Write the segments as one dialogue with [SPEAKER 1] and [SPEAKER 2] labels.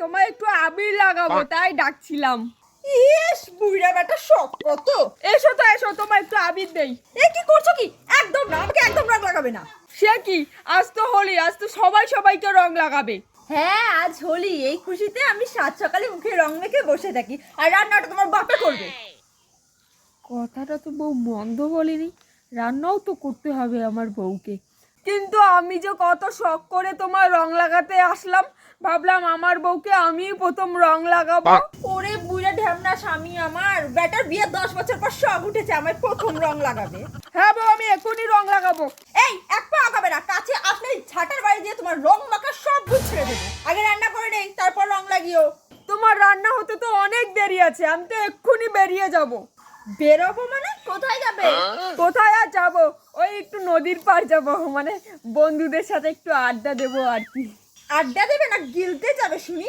[SPEAKER 1] তোমার একটু আবির লাগাবো তাই ডাকছিলাম।
[SPEAKER 2] ইস বুড়া বেটা শখ কত
[SPEAKER 1] এসো তো এসো তোমার একটু আবির দেই।
[SPEAKER 2] এ কি করছ কি? একদম না আমাকে একদম রং লাগাবে না।
[SPEAKER 1] সে কি? আজ তো হোলি আজ তো সবাই সবাইকে রং লাগাবে।
[SPEAKER 2] হ্যাঁ আজ হোলি এই খুশিতে আমি সাত সকালে মুখে রং মেখে বসে থাকি আর রান্নাটা তোমার বাপে করবে।
[SPEAKER 1] কথাটা তো বউ মন্দ বলেনি রান্নাও তো করতে হবে আমার বউকে। কিন্তু আমি যে কত শখ করে তোমার রং লাগাতে আসলাম ভাবলাম আমার বউকে আমিই প্রথম রং লাগাবো।
[SPEAKER 2] ওরে বুড়া ঢ্যামনা স্বামী আমার বেটার বিয়ে দশ বছর পর শখ উঠেছে আমার প্রথম রং লাগাবে।
[SPEAKER 1] হ্যাঁ বউ আমি এখনই রং লাগাবো।
[SPEAKER 2] এই এক পা আগাবে না কাছে আপনি ছাটার বাড়ি দিয়ে তোমার রং মাখা সব ছেড়ে দেবে। আগে রান্না করে নেই তারপর রং লাগিও।
[SPEAKER 1] তোমার রান্না হতে তো অনেক দেরি আছে আমি তো এক্ষুনি বেরিয়ে যাব।
[SPEAKER 2] বেরোবো মানে? কোথায় যাবে?
[SPEAKER 1] কোথায় আর যাব? ওই একটু নদীর পার যাব মানে বন্ধুদের সাথে একটু আড্ডা দেবো আর কি।
[SPEAKER 2] আড্ডা দেবে না গিলতে যাবে শুনি।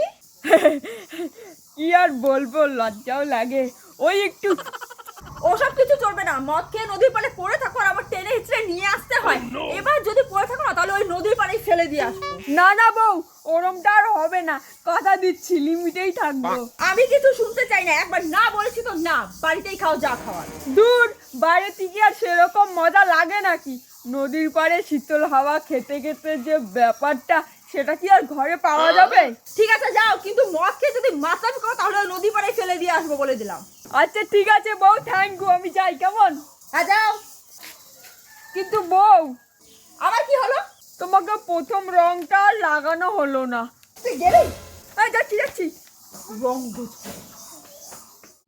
[SPEAKER 1] কি আর বলব লজ্জাও লাগে। ওই একটু
[SPEAKER 2] ওসব কিছু চলবে না মদ খেয়ে নদীর পাড়ে পড়ে থাকো আর আবার টেনে হিচড়ে নিয়ে আসতে হয় এবার যদি পড়ে থাকো না তাহলে ওই নদীর পাড়েই ফেলে দিয়ে আসব।
[SPEAKER 1] না না বউ ওরমটা আর হবে না। কথা দিচ্ছি লিমিটেই থাকব।
[SPEAKER 2] আমি কিছু শুনতে চাই না একবার না বলেছি তো না বাড়িতেই খাও যা খাওয়ার।
[SPEAKER 1] দূর বাইরে থেকে আর সেরকম মজা লাগে নাকি? নদীর পাড়ে শীতল হাওয়া খেতে খেতে যে ব্যাপারটা সেটা কি আর ঘরে পাওয়া যাবে?
[SPEAKER 2] ঠিক আছে যাও কিন্তু মদ খেয়ে যদি মাতামি করো তাহলে নদী পাড়েই ফেলে দিয়ে আসব বলে দিলাম।
[SPEAKER 1] আচ্ছা ঠিক আছে বউ থ্যাংক ইউ আমি যাই কেমন?
[SPEAKER 2] হ্যাঁ যাও।
[SPEAKER 1] কিন্তু বউ
[SPEAKER 2] আবার কি হলো?
[SPEAKER 1] তোমাকে প্রথম রংটা আর লাগানো হলো না।
[SPEAKER 2] তুই গেলি?
[SPEAKER 1] এই যাচ্ছি যাচ্ছি।
[SPEAKER 2] রং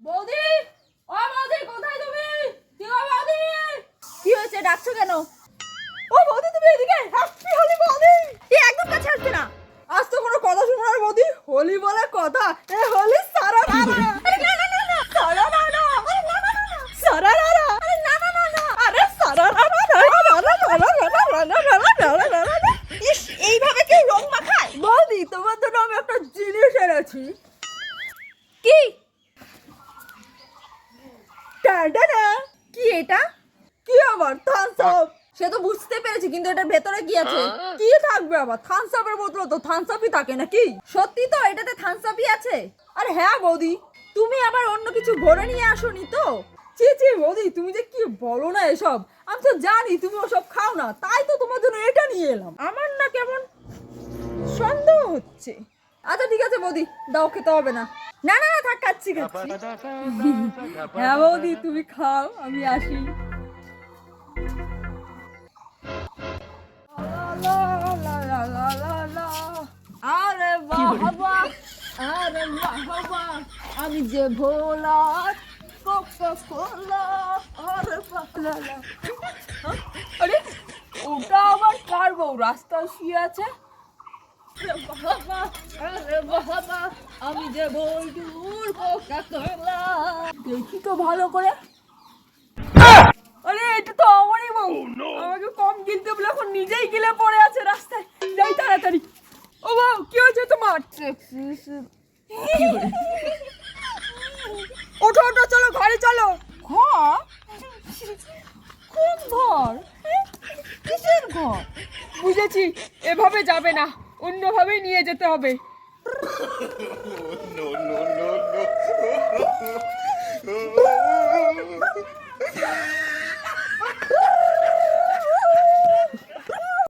[SPEAKER 2] বৌদি ও বৌদি কোথায় তুমি? কি গো বৌদি? কি হয়েছে ডাকছো কেন? ও বৌদি তুমি এদিকে? হ্যাপি হোলি বৌদি। এই একদম কাছে আসবে না। আজ তো কোনো কথা শুনব না বৌদি হোলি বলে কথা। এ হোলি সারা
[SPEAKER 1] আবার
[SPEAKER 2] সে তো বুঝতে পেরেছি কিন্তু এটার ভেতরে কি আছে?
[SPEAKER 1] কি থাকবে আবার? থামসআপের বোতল তো থামস আপই থাকে নাকি?
[SPEAKER 2] সত্যি তো এটাতে থামস আপই আছে? আরে হ্যাঁ বৌদি তুমি আবার অন্য কিছু ভরে নিয়ে আসোনি তো?
[SPEAKER 1] ছি ছি বৌদি তুমি যে কি বলো না এসব? আমি তো জানি তুমি ওসব খাও না তাই তো তোমার জন্য এটা নিয়ে এলাম।
[SPEAKER 2] আমার না কেমন সন্দেহ হচ্ছে।
[SPEAKER 1] আচ্ছা ঠিক আছে বৌদি দাও খেতে হবে না।
[SPEAKER 2] না না না থাক খাচ্ছি খাচ্ছি।
[SPEAKER 1] হ্যাঁ বৌদি তুমি খাও আমি আসি। আরে আরে আমি যে ভোলা, কোকা কোলা, আরে আরে, ওটা আবার কার বউ? রাস্তায় শুয়ে আছে? আমি যে বন্ধুর দেখি তো ভালো করে। এটা তো আমারই বউ। আমাকে কম গিলতে বলে এখন নিজেই গিলে পড়ে আছে রাস্তায়। যাই তাড়াতাড়ি। ও বউ কি হয়েছে তোমার? ওঠো ওঠো চলো ঘরে চলো।
[SPEAKER 2] ঘর? কোন ঘর? কিসের ঘর?
[SPEAKER 1] বুঝেছি এভাবে যাবে না। অন্যভাবেই নিয়ে যেতে হবে।
[SPEAKER 3] No, no, no, no.